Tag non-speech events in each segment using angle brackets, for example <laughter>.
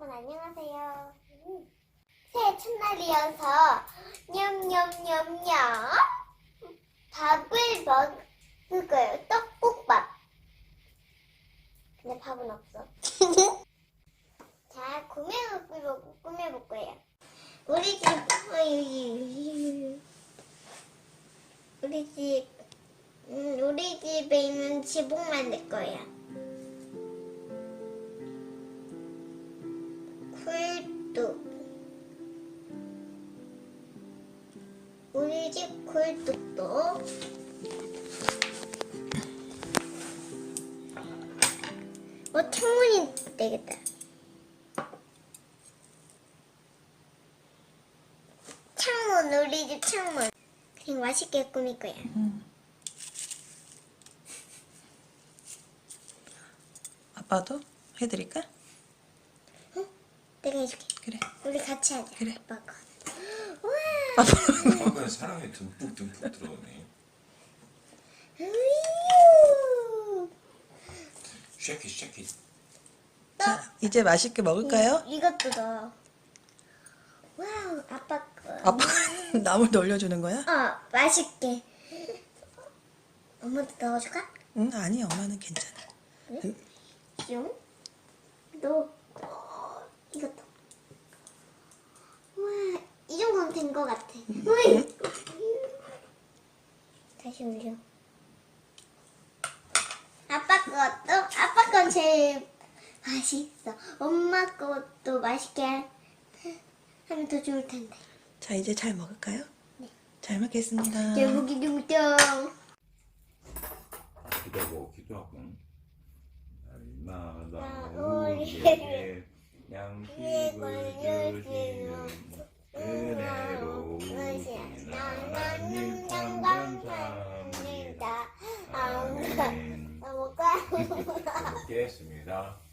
여러분 안녕하세요. 새해 첫날이어서 냠냠냠냠 밥을 먹을 거예요. 떡국밥. 근데 밥은 없어. <laughs> 자, 꾸며볼, 꾸며볼 거예요. 우리 집, 우리 집, 음, 우리 집에 있는 지붕 만들 거예요. 굴뚝. 우리 집 굴뚝도. 어, 창문이 되겠다. 창문, 우리 집 창문. 그냥 맛있게 꾸밀 거야. 아빠도 해드릴까? 내가 해줄게. 우리 같이 하자. 그래. 아빠가. 우와! 아빠는 사랑에 듬뿍 듬뿍 들어오네. 우유! 쉐킷 쉐킷. 자, 이제 맛있게 먹을까요? 이것도 넣어. 와우, 아빠 거. 아빠가 <laughs> 나물 돌려주는 거야? 어, 맛있게. 엄마도 넣어줄까? 응, 아니 엄마는 괜찮아. 뿅. 너 이것도. 와, 이 정도면 된 것 같아. 다시 올려. 아빠 것도 아빠 건 제일 맛있어. 엄마 것도 맛있게 하면 더 좋을 텐데. 자, 이제 잘 먹을까요? 잘 먹겠습니다. 잘 먹기도 기도하고 기도 하고. 날마다 나 우리에게 양식을 주시는 먹겠습니다.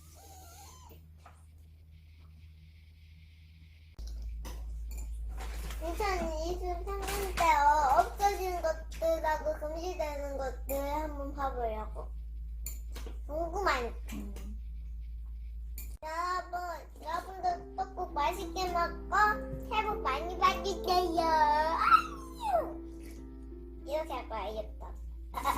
때 어, 없어진 것들하고 금지되는 것들 한번 봐보려고. 궁금한. 여러분, 여러분도 떡국 맛있게 먹고 새해 복 많이 받으세요. 이렇게 할 거야, 이겼다. <laughs>